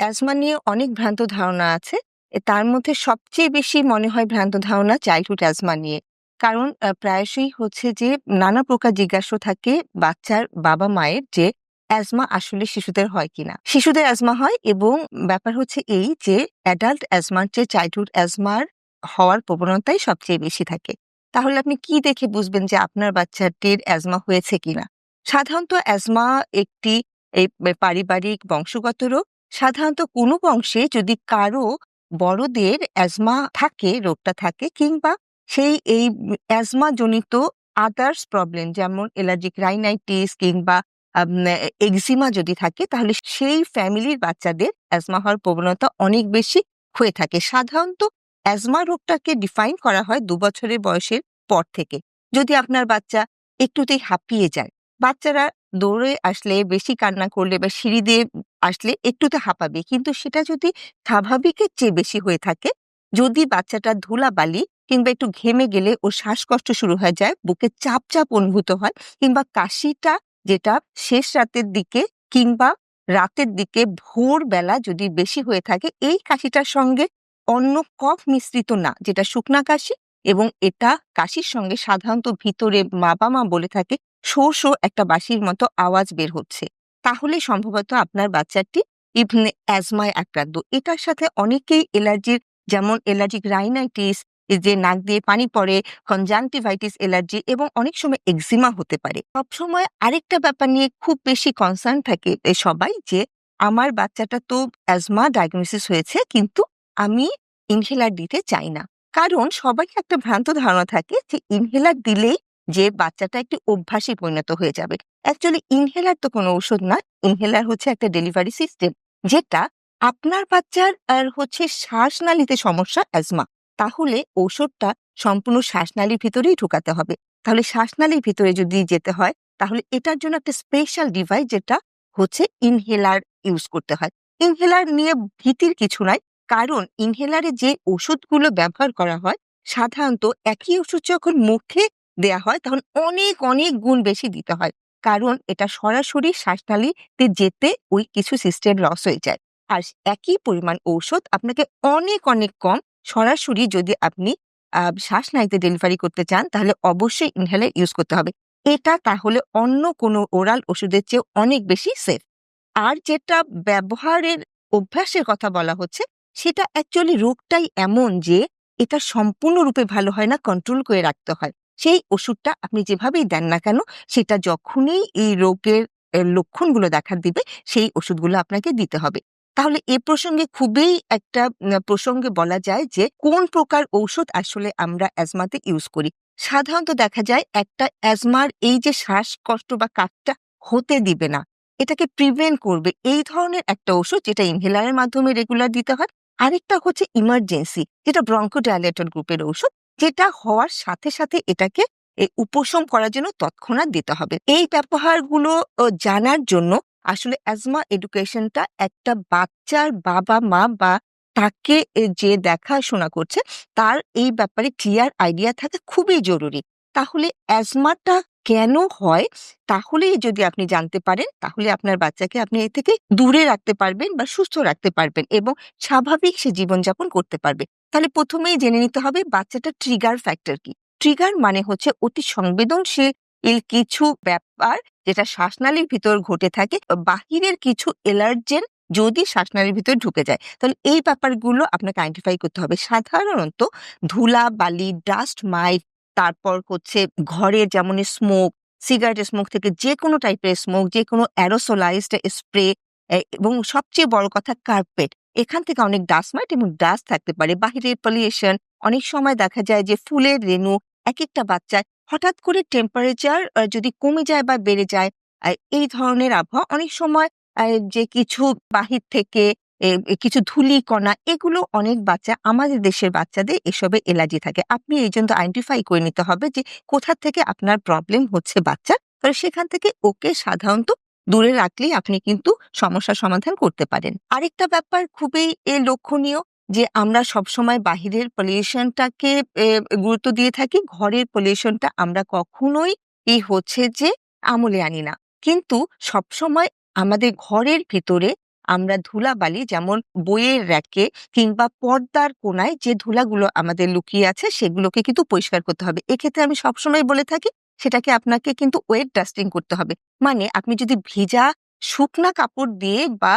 Asthma নিয়ে অনেক ভ্রান্ত ধারণা আছে। তার মধ্যে সবচেয়ে বেশি মনে হয় ভ্রান্ত ধারণা চাইল্ডহুড অ্যাজমা নিয়ে। কারণ প্রায়শই হচ্ছে যে নানা প্রকার জিজ্ঞাসা থাকে বাচ্চার বাবা-মায়ের যে অ্যাজমা আসলে শিশুদের হয় কিনা? শিশুদের অ্যাজমা হয় এবং ব্যাপার হচ্ছে এই যে অ্যাডাল্ট অ্যাজমার চেয়ে চাইল্ডহুড অ্যাজমার হওয়ার প্রবণতাই সবচেয়ে বেশি থাকে। তাহলে আপনি কি দেখে বুঝবেন যে আপনার বাচ্চাটির অ্যাজমা হয়েছে কিনা? সাধারণত অ্যাজমা একটি এই পারিবারিক বংশগত রোগ। সাধারণত কোনো বংশে যদি কারও বড়দের অ্যাজমা থাকে, রোগটা থাকে কিংবা সেই এই অ্যাজমা জনিত আদার্স প্রবলেম যেমন এলার্জিক রাইনাইটিস কিংবা এক্সিমা যদি থাকে তাহলে সেই ফ্যামিলির বাচ্চাদের অ্যাজমা হওয়ার প্রবণতা অনেক বেশি হয়ে থাকে। সাধারণত অ্যাজমা রোগটাকে ডিফাইন করা হয় দু বছরের বয়সের পর থেকে। যদি আপনার বাচ্চা একটুতেই হাঁপিয়ে যায়, বাচ্চারা দৌড়ে আসলে, বেশি কান্না করলে বা সিঁড়ি দিয়ে আসলে একটুতে হাঁপাবে। কিন্তু সেটা যদি স্বাভাবিকের চেয়ে বেশি হয়ে থাকে, যদি বাচ্চাটা ধুলাবালি কিংবা একটু ঘেমে গেলে ওর শ্বাসকষ্ট শুরু হয়ে যায়, বুকে চাপ, চাপ অনুভূত হয় কিংবা কাশিটা যেটা শেষ রাতের দিকে কিংবা রাতের দিকে ভোরবেলা যদি বেশি হয়ে থাকে, এই কাশিটার সঙ্গে অন্য কফ মিশ্রিত না, যেটা শুকনা কাশি এবং এটা কাশির সঙ্গে সাধারণত ভিতরে বাবা-মা বলে থাকে শো, শো একটা বাঁশির মতো আওয়াজ বের হচ্ছে। তাহলে সম্ভবত আপনার বাচ্চাটি ইভন অ্যাজমায় আক্রান্ত। এটার সাথে অনেকেই অ্যালার্জির যেমন এলার্জিক রাইনাইটিস যে নাক দিয়ে পানি পড়ে, কনজাংটিভাইটিস এলার্জি এবং অনেক সময় এক্সিমা হতে পারে। সবসময় আরেকটা ব্যাপার নিয়ে খুব বেশি কনসার্ন থাকে সবাই যে আমার বাচ্চাটা তো অ্যাজমা ডায়াগনোসিস হয়েছে কিন্তু আমি ইনহেলার দিতে চাই না। কারণ সবারই একটা ভ্রান্ত ধারণা থাকে যে ইনহেলার দিলেই যে বাচ্চাটা একটি অভ্যাসে পরিণত হয়ে যাবে। অ্যাকচুয়ালি ইনহেলার তো কোনো ঔষধ না। ইনহেলার হচ্ছে একটা ডেলিভারি সিস্টেম যেটা আপনার বাচ্চার আর হচ্ছে শ্বাসনালীতে সমস্যা, অ্যাজমা। তাহলে ঔষধটা সম্পূর্ণ শ্বাসনালীর ভিতরেই ঢোকাতে হবে। তাহলে শ্বাসনালীর ভিতরে যদি যেতে হয়, তাহলে এটার জন্য একটা স্পেশাল ডিভাইস যেটা হচ্ছে ইনহেলার ইউজ করতে হয়। ইনহেলার নিয়ে ভীতির কিছু নাই। কারণ ইনহেলারে যে ওষুধগুলো ব্যবহার করা হয়, সাধারণত একই ওষুধ যখন মুখে দেয়া হয় তখন অনেক, অনেক গুণ বেশি দিতে হয়। কারণ এটা সরাসরি শ্বাসনালীতে যেতে ওই কিছু সিস্টেম লস হয়ে যায়। আর একই পরিমাণ ঔষধ আপনাকে অনেক, অনেক কম সরাসরি যদি আপনি শ্বাসনালীতে ডেলিভারি করতে চান তাহলে অবশ্যই ইনহেলার ইউজ করতে হবে। এটা তাহলে অন্য কোনো ওরাল ওষুধের চেয়ে অনেক বেশি সেফ। আর যেটা ব্যবহারের অভ্যাসের কথা বলা হচ্ছে সেটা অ্যাকচুয়ালি রোগটাই এমন যে এটা সম্পূর্ণরূপে ভালো হয় না, কন্ট্রোল করে রাখতে হয়। সেই ওষুধটা আপনি যেভাবেই দেন না কেন সেটা যখনই এই রোগের লক্ষণগুলো দেখা দিবে সেই ওষুধগুলো আপনাকে দিতে হবে। তাহলে এ প্রসঙ্গে খুবই একটা প্রসঙ্গে বলা যায় যে কোন প্রকার ঔষধ আসলে আমরা অ্যাজমাতে ইউজ করি। সাধারণত দেখা যায় একটা অ্যাজমার এই যে শ্বাসকষ্ট বা কাশটা হতে দিবে না, এটাকে প্রিভেন্ট করবে এই ধরনের একটা ওষুধ যেটা ইনহেলারের মাধ্যমে রেগুলার দিতে হয়। আরেকটা হচ্ছে ইমার্জেন্সি যেটা ব্রঙ্কোডাইলেটর গ্রুপের ওষুধ যেটা হওয়ার সাথে, সাথে এটাকে উপশম করার জন্য তৎক্ষণাৎ দিতে হবে। এই ব্যবহারগুলো জানার জন্য আসলে অ্যাজমা এডুকেশনটা একটা বাচ্চার বাবা-মা বা তাকে যে দেখাশোনা করছে তার এই ব্যাপারে ক্লিয়ার আইডিয়া থাকা খুবই জরুরি। তাহলে অ্যাজমাটা কেন হয়, তাহলেই যদি আপনি জানতে পারেন, তাহলে আপনার বাচ্চাকে আপনি এ থেকে দূরে রাখতে পারবেন বা সুস্থ রাখতে পারবেন এবং স্বাভাবিক সে জীবনযাপন করতে পারবে। তাহলে প্রথমেই জেনে নিতে হবে বাচ্চাটা ট্রিগার ফ্যাক্টর কি? ট্রিগার মানে হচ্ছে অতি সংবেদনশীল কিছু ব্যাপার যেটা শ্বাসনালীর ভিতর ঘটে থাকে, বাহিরের কিছু অ্যালার্জেন যদি শ্বাসনালীর ভিতরে ঢুকে যায় তাহলে এই ব্যাপারগুলো আপনাকে আইডেন্টিফাই করতে হবে। সাধারণত ধুলা, বালি ডাস্ট মাইট তারপর হচ্ছে ঘরে যেমন স্মোক, সিগারেটের স্মোক থেকে যেকোনো টাইপের স্মোক, যেকোনো অ্যারোসোলাইজড স্প্রে এবং সবচেয়ে বড় কথা কার্পেট। এখান থেকে অনেক ডাস্ট মাইট এবং ডাস্ট থাকতে পারে। বাহিরের পলিউশন অনেক সময় দেখা যায় যে ফুলের রেণু একেকটা বাচ্চার হঠাৎ করে টেম্পারেচার যদি কমে যায় বা বেড়ে যায় এই ধরনের আবহাওয়া অনেক সময় যে কিছু বাহির থেকে কিছু ধূলিকণা এগুলো অনেক বাচ্চা, আমাদের দেশের বাচ্চাদের এসবে এলার্জি থাকে। আপনি এই জন্য আইডেন্টিফাই করে নিতে হবে যে কোথা থেকে আপনার প্রবলেম হচ্ছে বাচ্চা তাহলে সেখান থেকে ওকে সাধারণত দূরে রাখলেই আপনি কিন্তু সমস্যার সমাধান করতে পারেন। আরেকটা ব্যাপার খুবই, এ, লক্ষণীয় যে আমরা সবসময় বাহিরের পলিউশনটাকে গুরুত্ব দিয়ে থাকি। ঘরের পলিউশনটা আমরা কখনোই এই হচ্ছে যে আমলে আনি না। কিন্তু সবসময় আমাদের ঘরের ভিতরে আমরা ধুলাবালি যেমন বইয়ের র‍্যাকে কিংবা পর্দার কোণায় যে ধুলাগুলো আমাদের লুকিয়ে আছে, সেগুলোকে কিন্তু পরিষ্কার করতে হবে। এক্ষেত্রে আমি সবসময় বলে থাকি, সেটাকে আপনাকে কিন্তু ওয়েট ডাস্টিং করতে হবে। মানে আপনি যদি ভিজা শুকনা কাপড় দিয়ে বা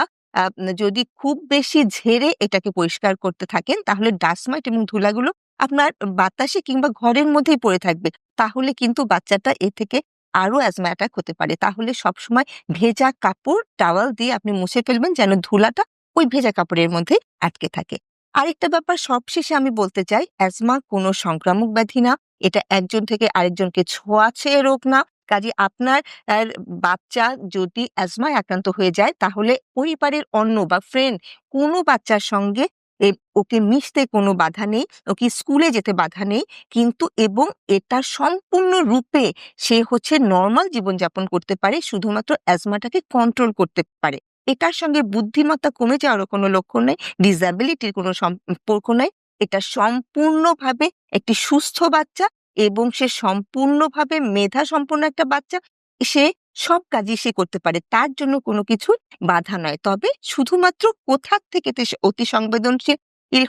যদি খুব বেশি ঝেড়ে এটাকে পরিষ্কার করতে থাকেন, তাহলে ডাস্ট মাইট এবং ধুলাগুলো আপনার বাতাসে কিংবা ঘরের মধ্যেই পড়ে থাকবে। তাহলে কিন্তু বাচ্চাটা এ থেকে আরও অ্যাজমা অ্যাটাক হতে পারে। তাহলে সবসময় ভেজা কাপড় টাওয়াল দিয়ে আপনি মুছে ফেলবেন যেন ধুলাটা ওই ভেজা কাপড়ের মধ্যে আটকে থাকে। আরেকটা ব্যাপার সবশেষে আমি বলতে চাই অ্যাজমা কোনো সংক্রামক ব্যাধি না। এটা একজন থেকে আরেকজনকে ছোঁয়াছে রোগ না। কাজে আপনার বাচ্চা যদি অ্যাজমায় আক্রান্ত হয়ে যায়, তাহলে পরিবারের অন্য বা ফ্রেন্ড কোনো বাচ্চার সঙ্গে ওকে মিশতে কোনো বাধা নেই, ওকে স্কুলে যেতে বাধা নেই। কিন্তু এবং এটা সম্পূর্ণরূপে সে হচ্ছে নরমাল জীবনযাপন করতে পারে শুধুমাত্র অ্যাজমাটাকে কন্ট্রোল করতে পারে। এটার সঙ্গে বুদ্ধিমত্তা কমে যাওয়ারও কোনো লক্ষণ নেই, ডিসেবিলিটির কোনো সম্পর্ক নাই। এটা সম্পূর্ণভাবে একটি সুস্থ বাচ্চা এবং সে সম্পূর্ণভাবে মেধাসম্পন্ন একটা বাচ্চা। সে সব কাজই সে করতে পারে। তার জন্য কোনো কিছুর বাধা নয়। তবে শুধুমাত্র কোথার থেকে অতি সংবেদনশীল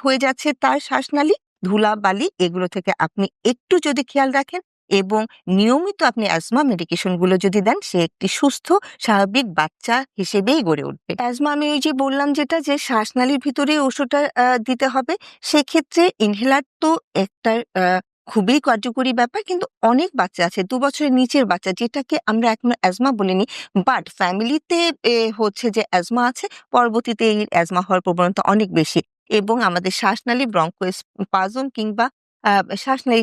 হয়ে যাচ্ছে তার শ্বাসনালী, ধুলা বালি এগুলো থেকে আপনি একটু যদি খেয়াল রাখেন এবং নিয়মিত আপনি অ্যাজমা মেডিকেশনগুলো যদি দেন সে একটি সুস্থ স্বাভাবিক বাচ্চা হিসেবেই গড়ে উঠবে। অ্যাজমা আমি ওই যে বললাম যেটা যে শ্বাসনালীর ভিতরেই ওষুধটা দিতে হবে। সেক্ষেত্রে ইনহেলার তো একটা খুবই কার্যকরী ব্যাপার। কিন্তু অনেক বাচ্চা আছে, দু বছরের নিচের বাচ্চা, যেটাকে আমরা এখনও অ্যাজমা বলিনি। বাট ফ্যামিলিতে হচ্ছে যে অ্যাজমা আছে। পরবর্তীতে এই অ্যাজমা হওয়ার প্রবণতা অনেক বেশি এবং আমাদের শ্বাসনালী ব্রঙ্কোস্পাজম কিংবা, আ, শ্বাসনালী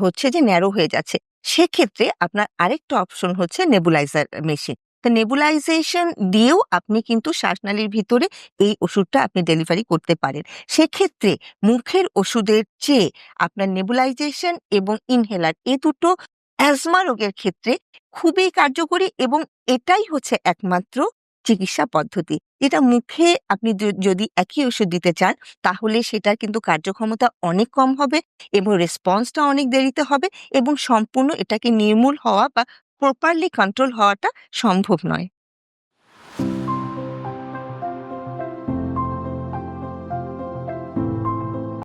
হচ্ছে যে ন্যারো হয়ে যাচ্ছে। সেক্ষেত্রে আপনার আরেকটা অপশন হচ্ছে নেবুলাইজার মেশিন। তো নেবুলাইজেশন দিয়েও আপনি কিন্তু শ্বাসনালীর ভিতরে এই ওষুধটা আপনি ডেলিভারি করতে পারেন। সেক্ষেত্রে মুখের ওষুধের চেয়ে আপনার নেবুলাইজেশন এবং ইনহেলার এ দুটো অ্যাজমা রোগের ক্ষেত্রে খুবই কার্যকরী এবং এটাই হচ্ছে একমাত্র চিকিৎসা পদ্ধতি। যেটা মুখে আপনি যদি একই ওষুধ দিতে চান, তাহলে সেটার কিন্তু কার্যক্ষমতা অনেক কম হবে এবং রেসপন্সটা অনেক দেরিতে হবে এবং সম্পূর্ণ এটাকে নির্মূল হওয়া বা প্রপারলি কন্ট্রোল হওয়াটা সম্ভব নয়।